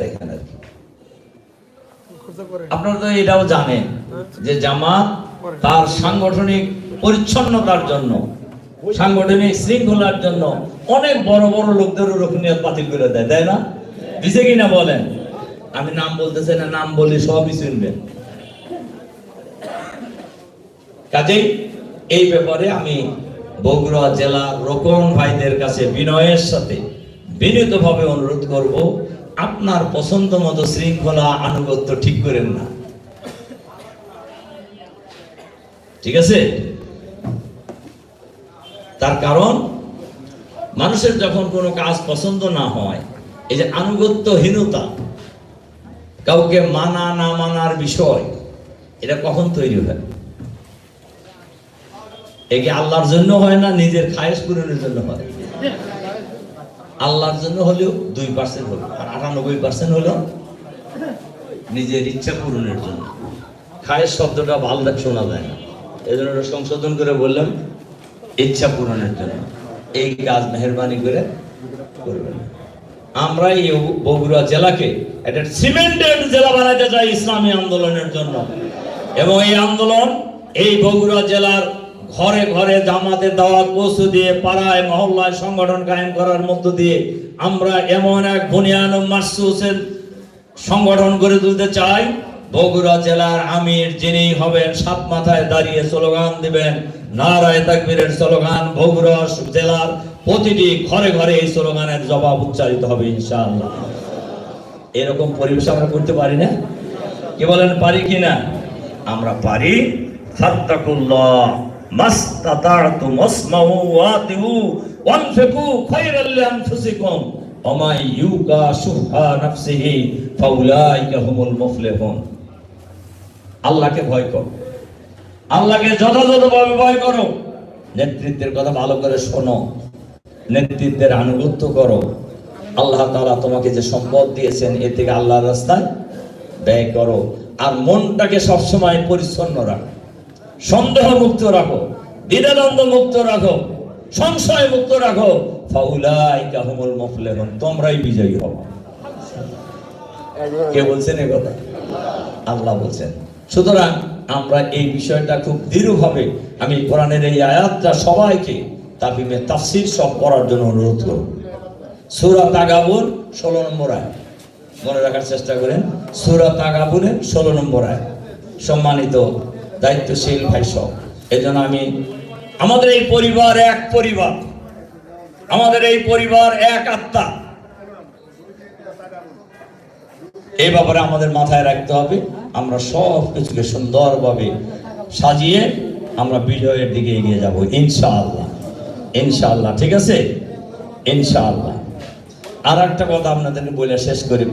এখানে আপনারা তো এটাও জানেন যে জামাত তার সাংগঠনিক পরিচ্ছন্নতার জন্য সাংগঠনিক শৃঙ্খলার জন্য অনেক বড় বড় লোকদেরও রক্ষণীয় বাতিল করে দেয় তাই না? দিছে কিনা বলেন? আমি নাম বলতেছি না নাম বলি সবই শুনবেন। কাজেই এই ব্যাপারে আমি বগুড়া জেলার রোকন ভাইদের কাছে বিনয়ের সাথে বিনীতভাবে অনুরোধ করব আপনার পছন্দ মতো শৃঙ্খলা আনুগত্য ঠিক করেন না। ঠিক আছে? তার কারণ, মানুষের যখন কোনো কাজ পছন্দ না হয়, এই যে আনুগত্যহীনতা, কাউকে মানা না মানার বিষয়, এটা কখন তৈরি হয়? এ কি আল্লাহর জন্য হয় না নিজের খায়েশ পূরণের জন্য হয়? আল্লাহর জন্য হলেও দুই পার্সেন্ট হলো, আর আটানব্বই পার্সেন্ট হলো নিজের ইচ্ছা পূরণের জন্য। খায়ের শব্দটা ভালো শোনা যায় না। এই জন্য সংশোধন করে বললাম, ইচ্ছা পূরণের জন্য। এই কাজ মেহরবানি করে করবেন। আমরা এই বগুড়া জেলাকে একটা সিমেন্টেড জেলা বানাতে চাই ইসলামী আন্দোলনের জন্য। এবং এই আন্দোলন এই বগুড়া জেলার ঘরে ঘরে জামাতে দাওয়াত পৌঁছে দিয়ে পাড়ায়, মহল্লায় সংগঠন কায়েম করার মধ্য দিয়ে আমরা এমন এক বুনিয়ান মাসুসের সংগঠন গড়ে তুলতে চাই। বগুড়া জেলার আমির যিনি হবেন, সাত মাথায় দাঁড়িয়ে স্লোগান দিবেন, নারায় তাকবীরের স্লোগান, বগুড়া জেলার প্রতিটি ঘরে ঘরে এই স্লোগানের জবাব উচ্চারিত হবে ইনশাআল্লাহ। এরকম পরিবেশ আমরা করতে পারি না। কি বলেন, পারি কি না? আমরা পারি, ফাত্তাকুল্লাহ। মাস্তাতাতু মাসমাউ ওয়াতিউ ওয়ানফিকু খায়রাল লিআনফুসিকুম ওমা ইউকা শুহা নাফসিহি ফাউলাইকা হুমুল মুফলিহুন। আল্লাহকে ভয় করো। আল্লাহকে যথাযথভাবে ভয় করো। নেতৃত্বের কথা ভালো করে শোনো। নেতৃত্বের আনুগত্য করো। আল্লাহ তাআলা তোমাকে যে সম্পদ দিয়েছেন, এ থেকে আল্লাহর রাস্তায় ব্যয় করো। আর মনটাকে সবসময় পরিচ্ছন্ন রাখো। সন্দেহ মুক্ত রাখো দ্বিধাদ্বন্দ্ব মুক্ত রাখো সংশয় মুক্ত রাখো। ফাউলাইকা হুমুল মুফলিহুন, তোমরাই বিজয়ী হও। কে বলছেন এই কথা? আল্লাহ বলছেন। সুতরাং আমরা এই বিষয়টা খুব দৃঢ়ভাবে, আমি কোরআনের এই আয়াতটা সবাইকে তাফিমে তাফসির সব পড়ার জন্য অনুরোধ করব। সূরা তাগাবুর 16 নম্বর আয়াত। মনে রাখার চেষ্টা করেন, সূরা তাগাবুরের 16 নম্বর আয়াত। সম্মানিত দায়িত্বশীল ভাই সব। এজন্য আমি, আমাদের এই পরিবার এক পরিবার। আমাদের এই পরিবার এক আত্মা। এই ব্যাপারে আমাদের মাথায় রাখতে হবে, আমরা সব কিছুকে সুন্দরভাবে সাজিয়ে আমরা বিজয়ের দিকে এগিয়ে যাব, ইনশাআল্লাহ। ইনশাআল্লাহ, ঠিক আছে? ইনশাআল্লাহ। আর একটা কথা আপনাদের বলে শেষ করি।